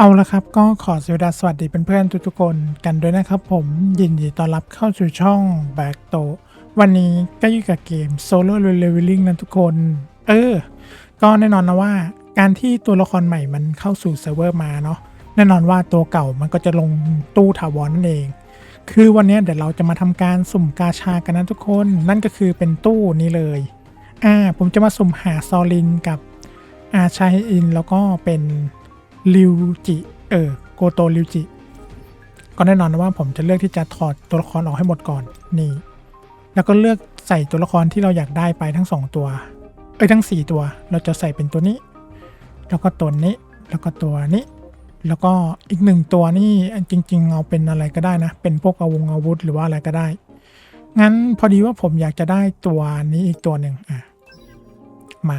เอาละครับก็ขอสวัสดีเพื่อนๆทุกๆคนกันด้วยนะครับผมยินดีต้อนรับเข้าสู่ช่อง Back t o วันนี้ก็อยู่กับเกม Solo Leveling นะทุกคน เออ ก็แน่นอนนะว่า การที่ตัวละครใหม่มันเข้าสู่เซิร์ฟเวอร์มาเนาะแน่นอนว่าตัวเก่ามันก็จะลงตู้ถาวรนั่นเอง คือวันนี้เดี๋ยวเราจะมาทำการสุ่มกาชากันนะทุกคน นั่นก็คือเป็นตู้นี้เลยอ่าผมจะมาสุ่มหาซอลินกับอาชาอินแล้วก็เป็น ริวจิ เออ โกโตริวจิ ก็แน่นอนนะว่าผมจะเลือกที่จะถอดตัวละครออกให้หมดก่อน นี่ แล้วก็เลือกใส่ตัวละครที่เราอยากได้ไปทั้งสองตัว เอ้ยทั้งสี่ตัว เราจะใส่เป็นตัวนี้ แล้วก็ตัวนี้ แล้วก็ตัวนี้ แล้วก็อีกหนึ่งตัวนี่จริง ๆ เอาเป็นอะไรก็ได้นะ เป็นพวกอาวงอาวุธหรือว่าอะไรก็ได้ งั้นพอดีว่าผมอยากจะได้ตัวนี้อีกตัวหนึ่งอะ มา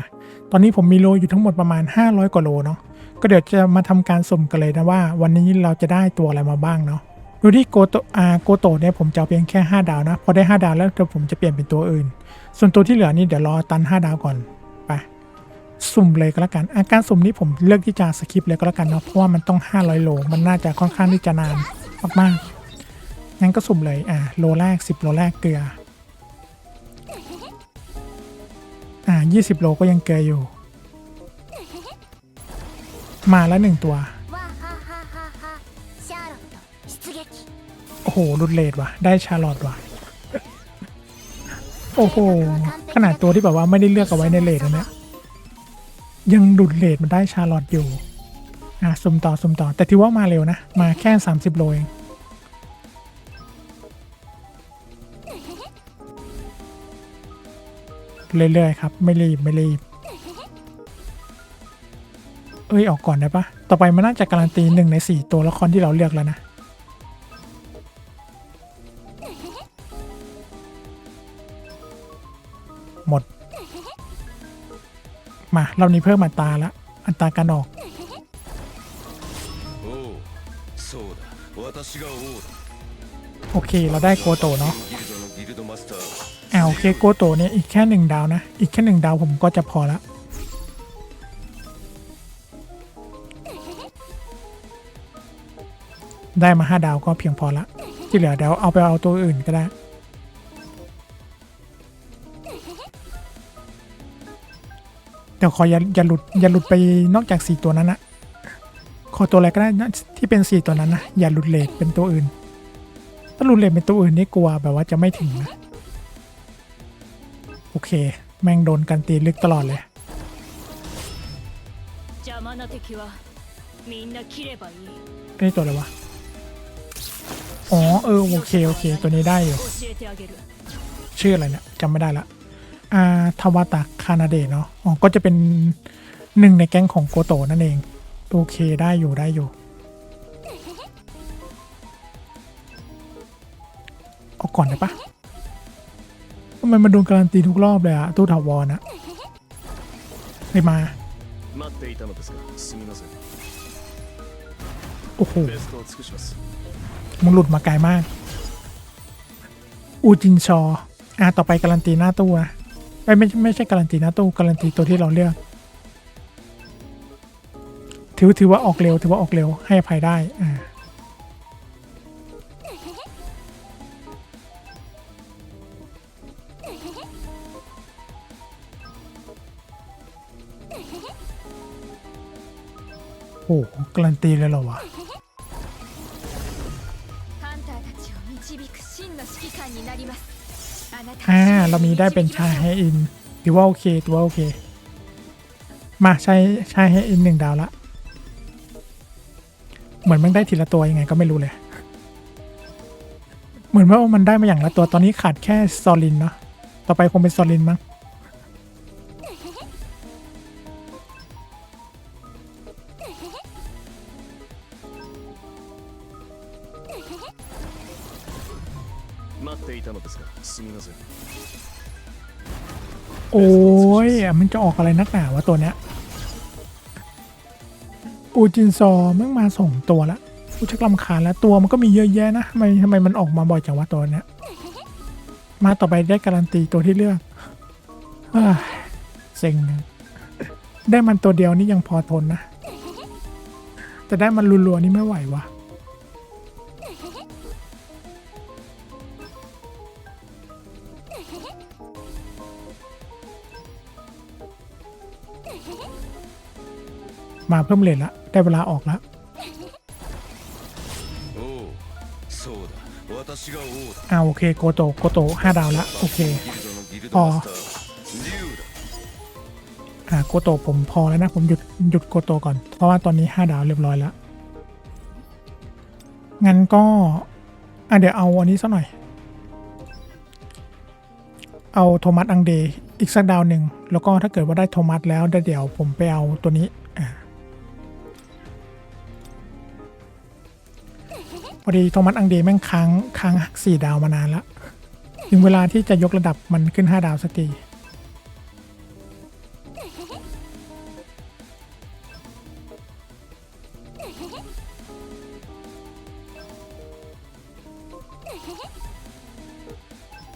ตอนนี้ผมมีโลอยู่ทั้งหมดประมาณ 500 กว่าโลเนาะ ก็เดี๋ยวจะมาทำการสุ่มกันเลยนะว่า วันนี้เราจะได้ตัวอะไรมาบ้างเนาะดูที่โกโตอาโกโตเนี่ยผมจะเอาเพียงแค่ 5 ดาวนะ พอได้ 5 ดาวแล้วเดี๋ยวผมจะเปลี่ยนเป็นตัวอื่น ส่วนตัวที่เหลือนี่เดี๋ยวรอตัน 5 ดาวก่อนไปสุ่มเลยก็แล้วกัน อาการสุ่มนี้ผมเลือกที่จะสคิปเลยก็แล้วกันเนาะเพราะว่ามันต้อง 500 โล มันน่าจะค่อนข้างที่จะนานมากๆงั้นก็สุ่มเลยอ่าโลแรก 10 โลแรกเกลืออ่า20 โลก็ยังเกลืออยู่ มาแล้วหนึ่งตัว โอ้โหรุนเลดว่ะ ได้ชาลอตว่ะ โอ้โห ขนาดตัวที่แบบว่าไม่ได้เลือกเอาไว้ในเลดนะเนี่ยยังดุดเลดมันได้ชาลอตอยู่ อะสุ่มต่อสุ่มต่อ แต่ที่ว่ามาเร็วนะ มาแค่ 30 โลเองเรื่อยๆครับ ไม่รีบ ไม่รีบ เอ้ยออกก่อนได้ปะต่อไปมันน่าจะการันตีหนึ่งในสี่ตัวละครที่เราเลือกแล้วนะ หมด มาเรานี้เพิ่มอัตราละอัตราการออกโอเคเราได้โกโตเนาะเอาโอเคโกโตเนี่ยอีกแค่หนึ่งดาวนะ อีกแค่หนึ่งดาวผมก็จะพอละ ได้มา 5 ดาวก็เพียงพอละ ที่เหลือเดี๋ยวเอาไปเอาตัวอื่นก็ได้ เดี๋ยวขออย่าอย่าหลุดอย่าหลุดไปนอกจาก 4 ตัวนั้นนะขอตัวอะไรก็ได้นะที่เป็น 4 ตัวนั้นนะอย่าหลุดเลทเป็นตัวอื่น ถ้าหลุดเลทเป็นตัวอื่นนี่กลัวแบบว่าจะไม่ถึงนะโอเค แม่งโดนกันตีลึกตลอดเลยไอ้ตัวอะไรวะ อ๋อเออโอเคโอเค ตัวนี้ได้อยู่ ชื่ออะไรเนี่ยจำไม่ได้ละอาทวตะคานาเดเนาะอ๋อก็จะเป็นหนึ่งในแก๊งของโกโตนั่นเองโอเคได้อยู่ได้อยู่เอาก่อนได้ปะทำไมมาโดนการันตีทุกรอบเลยอะตู้ถาวรนะไปมาโอ้โห มึงหลุดมาไกลมาก อูจินชอ อะ ต่อไปการันตีหน้าตู้นะไม่ไม่ไม่ใช่การันตีหน้าตู้การันตีตัวที่เราเลือก ถือถือว่าออกเร็วถือว่าออกเร็วให้อภัยได้ อ่าโอ้การันตีเลยเหรอวะ เรามีได้เป็นชายให้อินถือว่าโอเคถือว่าโอเค มาใช้ชายให้อินหนึ่งดาวละ เหมือนมันได้ทีละตัวยังไงก็ไม่รู้เลย เหมือนว่ามันได้มาอย่างละตัวตอนนี้ขาดแค่ซอลินเนาะต่อไปคงเป็นซอลินมั้ง 待っていたのですがすみません โอ้ยอ่ะมันจะออกอะไรนักหนาวะตัวเนี้ย อูจินซอแม่งมาส่งตัวละกูชักลำคาญแล้วตัวมันก็มีเยอะแยะนะทำไมทำไมมันออกมาบ่อยจังวะตัวเนี้ย มาต่อไปได้การันตีตัวที่เลือกเฮ้ยเซ็งนะได้มันตัวเดียวนี่ยังพอทนนะ แต่ได้มันรัวๆนี่ไม่ไหววะ มาเพิ่มเลนละได้เวลาออกละเอาโอเคโกโตโกโตห้าดาวละโอเคพออ่าโกโตผมพอแล้วนะ ผมหยุดหยุดโกโตก่อน เพราะว่าตอนนี้ห้าดาวเรียบร้อยแล้ว งั้นก็อะเดี๋ยวเอาอันนี้สักหน่อย เอาโทมัสอังเดย์อีกสักดาวหนึ่ง แล้วก็ถ้าเกิดว่าได้โทมัสแล้วเดี๋ยวผมไปเอาตัวนี้ อ่าพอดีโทมัสอังเดย์แม่งค้างค้างสี่ดาวมานานแล้วถึงเวลาที่จะยกระดับมันขึ้นห้าดาวสักที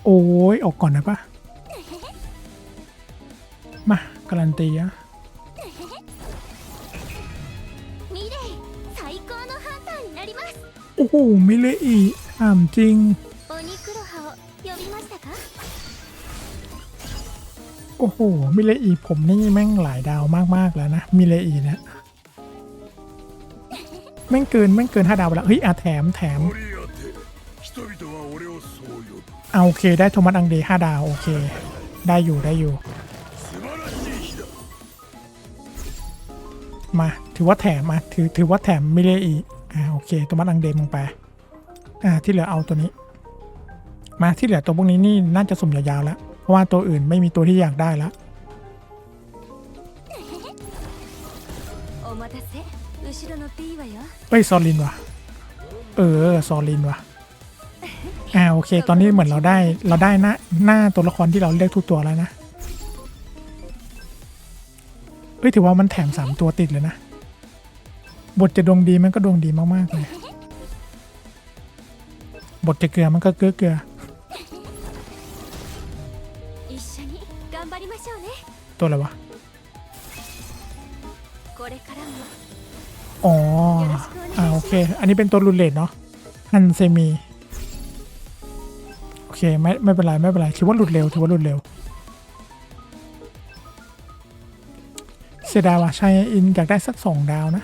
โอ้ยออกก่อนนะปะมาการันตีอะ โอ้โหมิเลอีถามจริง โอ้โหมิเลอีผมนี่แม่งหลายดาวมากๆแล้วนะมิเลอีนะแม่งเกินแม่งเกินห้าดาวแล้วเฮ้ยอะแถมแถมเอาโอเคได้โทมัสอังเดย์ห้าดาวโอเค ได้อยู่ได้อยู่ มาถือว่าแถมมาถือถือว่าแถมมิเลอี อ่าโอเค ตัวมัดอังเดมลงไป อ่าที่เหลือเอาตัวนี้ มาที่เหลือตัวพวกนี้นี่น่าจะสุ่มยาวๆแล้ว เพราะว่าตัวอื่นไม่มีตัวที่อยากได้แล้วเอ้ยซอลินวะเออซอลินวะอ่าโอเค ตอนนี้เหมือนเราได้เราได้หน้าหน้าตัวละครที่เราเลือกทุกตัวแล้วนะเอ้ยถือว่ามันแถมสามตัวติดเลยนะ บทจะดวงดีมันก็ดวงดีมากๆเลยบทจะเกลือมันก็เกลือเกลือตัวอะไรวะอ๋ออ่าโอเค อันนี้เป็นตัวรุนเลนเนาะฮันเซมีโอเคไม่ไม่เป็นไรไม่เป็นไรถือว่าหลุดเร็วถือว่าหลุดเร็วเสียดาว่ะชายอินอยากได้สักสองดาวนะ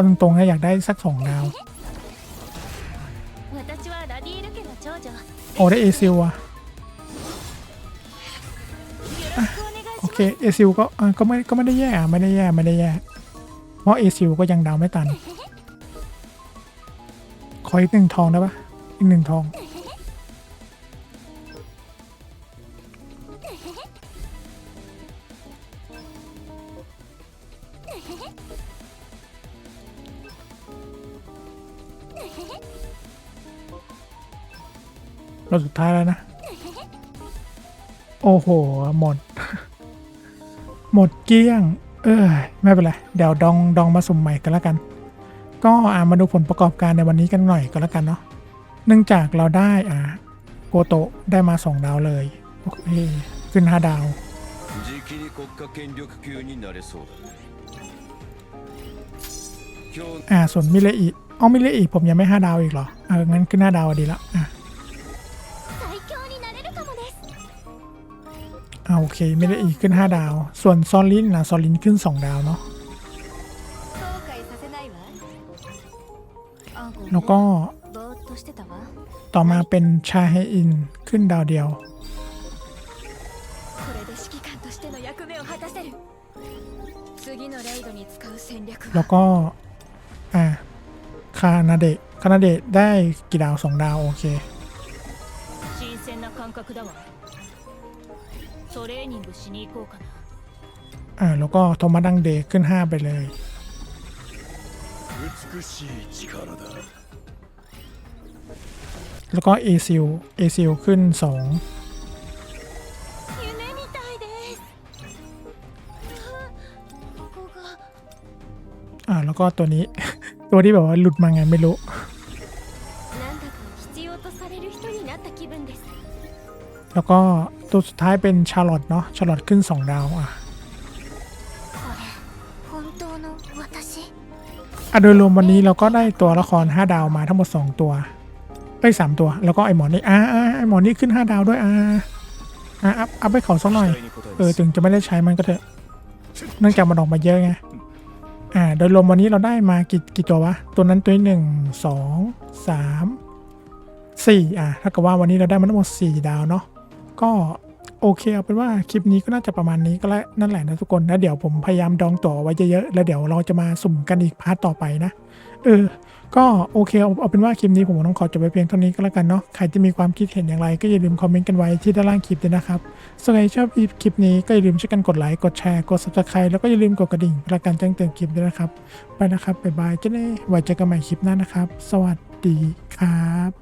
าตรงๆนะอยากได้สักสองดาว โอ้ได้เอซิลอะโอเคเอซิลก็ก็ไม่ก็ไม่ได้แย่ไม่ได้แย่ไม่ได้แย่เพราะเอซิลก็ยังดาวไม่ตัน ขออีกหนึ่งทองได้ปะอีกหนึ่งทอง เราสุดท้ายแล้วนะ โอ้โห หมด หมดเกลี้ยง เออไม่เป็นไร เดี๋ยวดองดองมาสุมใหม่กันแล้วกัน ก็อ่ามาดูผลประกอบการในวันนี้กันหน่อยก็แล้วกันเนาะเนื่องจากเราได้อ่าโกโตะได้มา 2 ดาวเลย โอเค ขึ้น 5 ดาว อ่า ส่วนมิเลอิอ๋อมิเลอิผมยังไม่ 5 ดาวอีกเหรอ เออ งั้นขึ้น 5 ดาวดีละ อะ โอเค ไม่ได้อีกขึ้น 5 ดาว ส่วนซอนลินนะซอนลินขึ้น 2 ดาวเนาะแล้วก็ต่อมาเป็นชาเฮอินขึ้นดาวเดียว แล้วก็ อ่าคานาเดะคานาเดะได้กี่ดาวสองดาว โอเค トレーニングしに行こうかな อ่า แล้วก็โทมัสดังเดย์ขึ้นห้าไปเลย 美しい力だ แล้วก็เอซิลเอซิลขึ้นสอง 夢みたいですあここが อ่า แล้วก็ตัวนี้ ตัวที่แบบว่าหลุดมาไงไม่รู้ なんだか必要とされる人になった気分です แล้วก็ ตัวสุดท้ายเป็นชาร์ลอตเนาะชาร์ลอตขึ้น 2 ดาวอะอะโดยรวมวันนี้เราก็ได้ตัวละคร 5 ดาวมาทั้งหมด 2 ตัวได้ 3 ตัว แล้วก็ไอหมอนี่อ่าไอหมอนี่ขึ้น 5 ดาวด้วยอ่าอ่าอัพอัพให้เขาสักหน่อยเออถึงจะไม่ได้ใช้มันก็เถอะเนื่องจากมันออกมาเยอะไงอ่าโดยรวมวันนี้เราได้มากี่กี่ตัววะ ตัวนั้นตัวหนึ่งสองสามสี่อ่าถ้ากับว่าวันนี้เราได้มาทั้งหมดสี่ดาวเนาะ ก็โอเคเอาเป็นว่าคลิปนี้ก็น่าจะประมาณนี้ก็แล้วนั่นแหละนะทุกคนแล้วเดี๋ยวผมพยายามดองต่อไว้เยอะๆแล้วเดี๋ยวเราจะมาสุ่มกันอีกพาร์ทต่อไปนะเออก็โอเคเอาเอาเป็นว่าคลิปนี้ผมต้องขอจบไปเพียงเท่านี้ก็แล้วกันเนาะใครจะมีความคิดเห็นอย่างไร ก็อย่าลืมคอมเมนต์กันไว้ที่ด้านล่างคลิปด้วยนะครับส่วนใครชอบคลิปนี้ก็อย่าลืมช่วยกันกดไลค์กดแชร์กด subscribe แล้วก็อย่าลืมกดกระดิ่งเพื่อการแจ้งเตือนคลิปด้วยนะครับไปนะครับบ๊ายบายเจ้าเน่ไว้เจอกันใหม่คลิปหน้านะครับ สวัสดีครับ